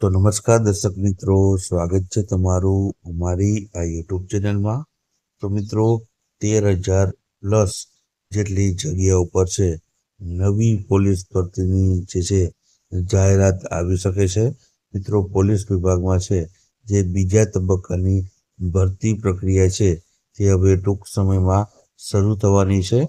તો નમસ્કાર દર્શક મિત્રો, સ્વાગત છે તમારું અમારી આ યુટ્યુબ ચેનલમાં. તો મિત્રો તેર હજાર પ્લસ જેટલી જગ્યા ઉપર છે, નવી પોલીસ ભરતીની જે છે જાહેરાત આવી શકે છે. મિત્રો, પોલીસ વિભાગમાં છે, જે બીજા તબક્કાની ભરતી પ્રક્રિયા છે, તે હવે ટૂંક સમયમાં શરૂ થવાની છે.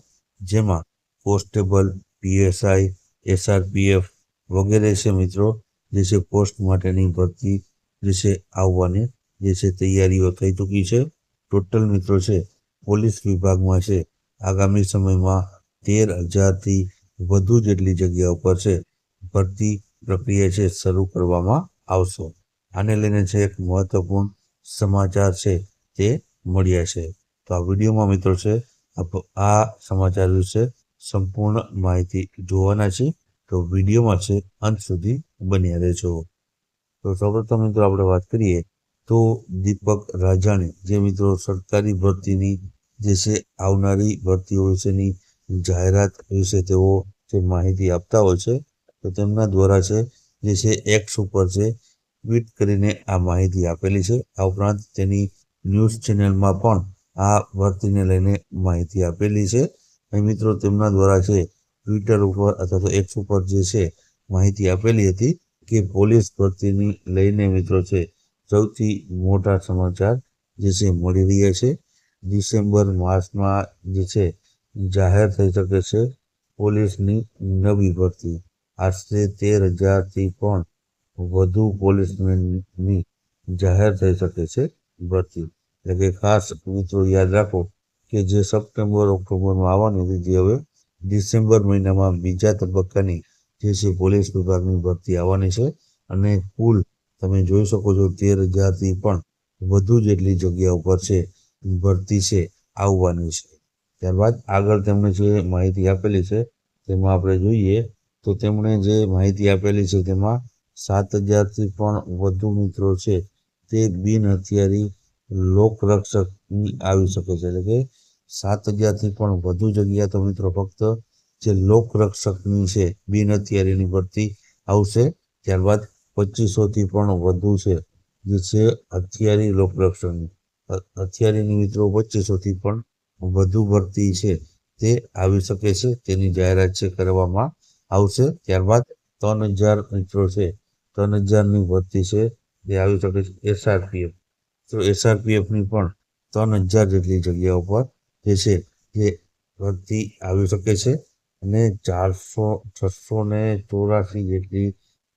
જેમાં કોન્સ્ટેબલ, પીએસઆઈ, એસઆરપીએફ વગેરે છે મિત્રો. જે છે પોસ્ટ માટેની ભરતી જે છે આવવાની, જે છે તૈયારીઓ થઈ ચૂકી છે. ટોટલ મિત્રો છે, પોલીસ વિભાગમાં છે, આગામી સમયમાં તેર હજારથી વધુ જેટલી જગ્યા ઉપર છે, ભરતી પ્રક્રિયા છે, શરૂ કરવામાં આવશે. આને લઈને છે એક મહત્વપૂર્ણ સમાચાર છે, તે મળ્યા છે. તો આ વિડીયોમાં મિત્રો છે આ સમાચાર વિશે સંપૂર્ણ માહિતી જોવાના છે. તો વિડીયોમાં છે, અંત સુધી બન્યા રહેજો તો સૌપ્રથમ મિત્રો આપણે વાત કરીએ તો દીપક રાજાણી, જે મિત્રો સરકારી ભરતીની જે છે, આવનારી ભરતીઓ વિશેની જાહેરાત વિશે તેઓ જે માહિતી આપતા હોય છે, તો તેમના દ્વારા છે, જે છે એક્સ ઉપર છે, ટ્વીટ કરીને આ માહિતી આપેલી છે. આ ઉપરાંત તેની ન્યૂઝ ચેનલમાં પણ આ ભરતીને લઈને માહિતી આપેલી છે. અને મિત્રો તેમના દ્વારા છે ટ્વિટર ઉપર અથવા તો એક્સ ઉપર જે છે માહિતી આપેલી હતી કે પોલીસ ભરતીની લઈને મિત્રો છે, સૌથી મોટા સમાચાર જે છે મળી રહ્યા છે. ડિસેમ્બર માસમાં જે છે, જાહેર થઈ શકે છે પોલીસની નવી ભરતી. આશરે તેર હજારથી પણ વધુ પોલીસમેનની જાહેર થઈ શકે છે ભરતી. એટલે કે ખાસ મિત્રો યાદ રાખો કે જે સપ્ટેમ્બર, ઓક્ટોબરમાં આવવાની હતી, જે હવે ડિસેમ્બર મહિનામાં બીજા તબક્કાની જે છે પોલીસ વિભાગની ભરતી આવવાની છે અને કુલ તમે જોઈ શકો છો તેર હજારથી પણ વધુ જેટલી જગ્યા ઉપર છે, ભરતી છે, આવવાની છે. ત્યારબાદ આગળ તેમણે જે માહિતી આપેલી છે તેમાં આપણે જોઈએ તો તેમણે જે માહિતી આપેલી છે તેમાં સાત હજારથી પણ વધુ મિત્રો છે તે બિન હથિયારી લોકરક્ષક આવી શકે છે. એટલે કે સાત હજારથી પણ વધુ જગ્યા તો મિત્રો ફક્ત જે લોકરક્ષકની છે, બિન હથિયારીની ભરતી આવશે. ત્યારબાદ પચીસોથી પણ વધુ છે, જે છે હથિયારી લોકરક્ષકની હથિયારીની મિત્રો પચીસોથી પણ વધુ ભરતી છે, તે આવી શકે છે, તેની જાહેરાત છે કરવામાં આવશે. ત્યારબાદ ત્રણ હજાર મિત્રો છે, ત્રણ હજારની ભરતી છે, તે આવી શકે છે. એસઆરપીએફ. તો એસઆરપીએફની પણ ત્રણ હજાર જેટલી જગ્યાઓ પર જે છે એ ભરતી આવી શકે છે. અને ચારસો, છસો ને ચોરાસી જેટલી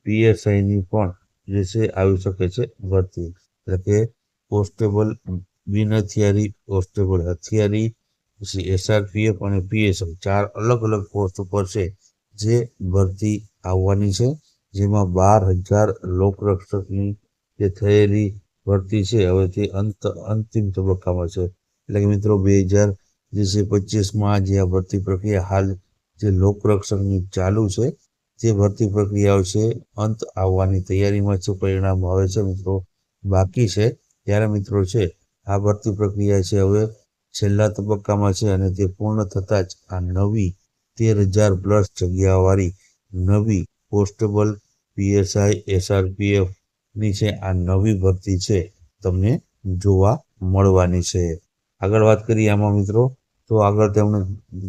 પીએસઆઈની પણ જે છે આવી શકે છે ભરતી. એટલે કે કોન્સ્ટેબલ બિન હથિયારી, કોન્સ્ટેબલ હથિયારી, પછી એસઆરપીએફ અને પીએસઆઈ ચાર અલગ અલગ પોસ્ટ ઉપર છે જે ભરતી આવવાની છે, જેમાં બાર હજાર લોકરક્ષકની જે થયેલી ભરતી છે, હવે તે અંત, અંતિમ તબક્કામાં છે. એટલે કે મિત્રો, બે હજાર જે છે પચીસમાં જે આ ભરતી પ્રક્રિયા હાલ જે લોકરક્ષકની ચાલુ છે, જે ભરતી પ્રક્રિયાઓ છે, અંત આવવાની તૈયારીમાં છે પરિણામ આવે છે મિત્રો? બાકી છે, ત્યારે મિત્રો છે, આ ભરતી પ્રક્રિયા છે હવે છેલ્લા તબક્કામાં છે અને તે પૂર્ણ થતાં જ આ નવી તેર હજાર પ્લસ જગ્યાવાળી નવી કોન્સ્ટેબલ પીએસઆઈ, એસઆરપીએફની છે, આ નવી ભરતી છે, તમને જોવા મળવાની છે. આગળ વાત કરીએ આમાં મિત્રો. તો આગળ તેમણે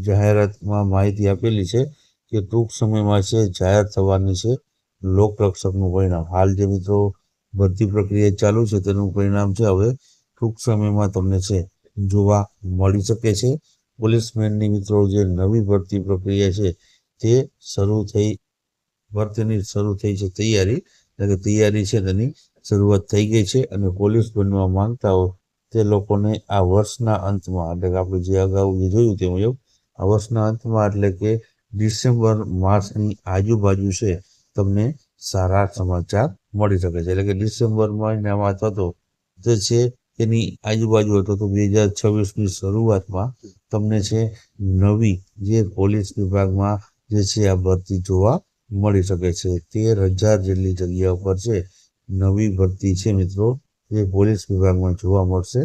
જાહેરાતમાં માહિતી આપેલી છે કે ટૂંક સમયમાં છે, જાહેર થવાની છે લોકરક્ષકનું પરિણામ. હાલ જે મિત્રો ભરતી પ્રક્રિયા ચાલુ છે, તેનું પરિણામ છે, હવે ટૂંક સમયમાં તમને છે, જોવા મળી શકે છે. પોલીસમેનની મિત્રો જે નવી ભરતી પ્રક્રિયા છે, તે શરૂ થઈ, ભરતીની શરૂ થઈ છે તૈયારી. એટલે કે તૈયારી છે તેની શરૂઆત થઈ ગઈ છે અને પોલીસ બનવા માંગતા હો તે લોકોને આ વર્ષના અંતમાં, એટલે કે આપણે જે અગાઉ જે જોયું તે મુજબ આ વર્ષના અંતમાં એટલે કે ડિસેમ્બર માસની આજુબાજુ છે, તમને સારા સમાચાર મળી શકે છે. એટલે કે ડિસેમ્બર મહિનામાં અથવા તો જે છે તેની આજુબાજુ હતો તો બે હજાર છવ્વીસની શરૂઆતમાં તમને છે નવી જે પોલીસ વિભાગમાં જે છે આ ભરતી જોવા મળી શકે છે. તેર હજાર જેટલી જગ્યા ઉપર છે નવી ભરતી છે મિત્રો. જે પોલીસ વિભાગમાં જોવા મળશે.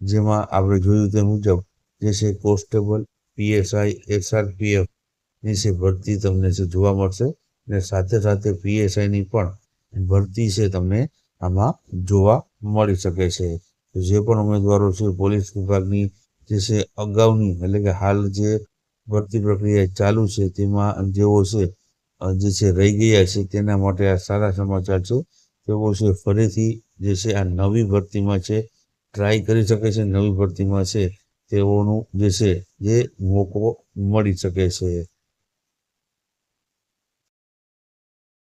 જેમાં આપણે જોયું તે મુજબ જે છે કોન્સ્ટેબલ, પીએસઆઈ, એસઆરપીએફની છે ભરતી તમને છે જોવા મળશે. અને સાથે સાથે પીએસઆઈની પણ ભરતી છે તમને આમાં જોવા મળી શકે છે. જે પણ ઉમેદવારો છે પોલીસ વિભાગની જે છે અગાઉની એટલે કે હાલ જે ભરતી પ્રક્રિયા ચાલુ છે તેમાં જેઓ છે જે છે રહી ગયા છે તેના માટે આ સારા સમાચાર છે. તેઓ છે, ફરીથી જે છે, આ નવી ભરતીમાં છે ટ્રાય કરી શકે છે, નવી ભરતીમાં છે, તેઓનું જે છે જે મોકો મળી શકે છે.